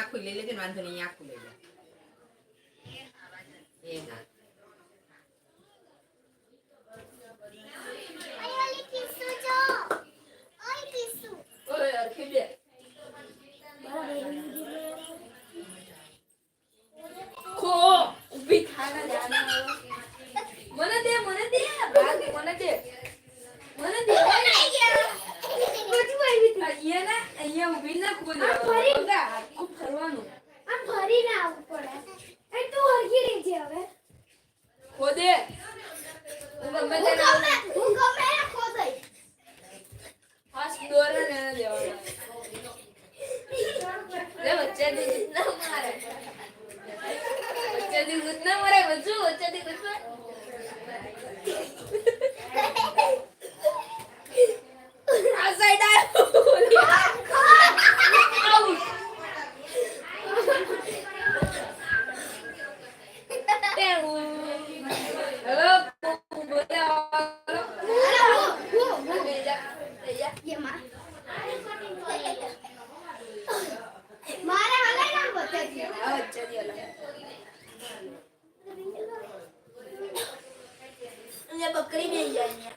આખું લઈ લેજે ને વાંધો નહીં આખું લઈ લે એ હા ઓય અરખી બે ખો ઊભી ભરીને આવવું પડે. એ તું હરખી છે હવે. ખો દે હું ગમે તેને હું ગમે એને ખોદાઈ ફાસ્ટ દોરે ને એને દેવાનું. લે વચ્ચેથી જીત ના મારે. વચ્ચેથી જીત ના મારે વચ્ચે વચ્ચેથી જીત ના બકરી બેહી જાય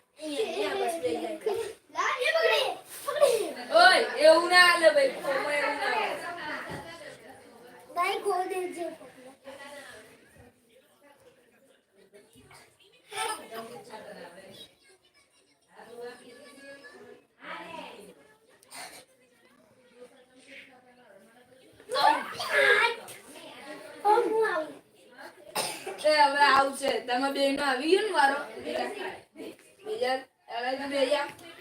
એવું ના ભાઈ એવું ના હાલે. ખોલ ઓ હું આવું એ હવે આવશે તમે બે નો આવી ગયો ને વારો બીજા હવે તમે બે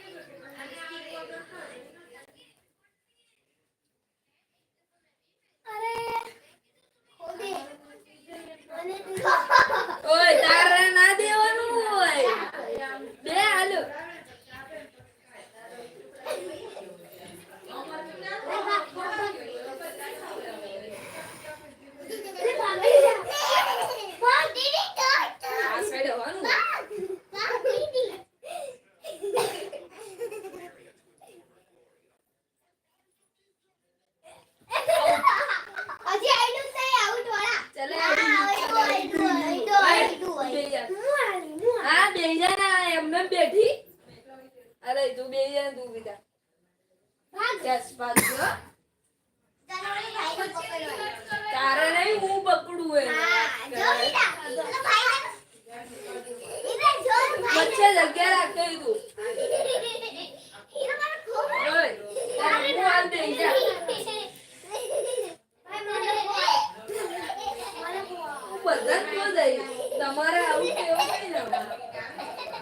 એમ બેઠી? અરે તું બે જણ તું બીજા તારે નહીં હું પકડું એ વચ્ચે જગ્યા રાખતો તું. હું હાલ દઈ જા. તમારે આવું કેવું નહીં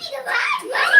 你个完完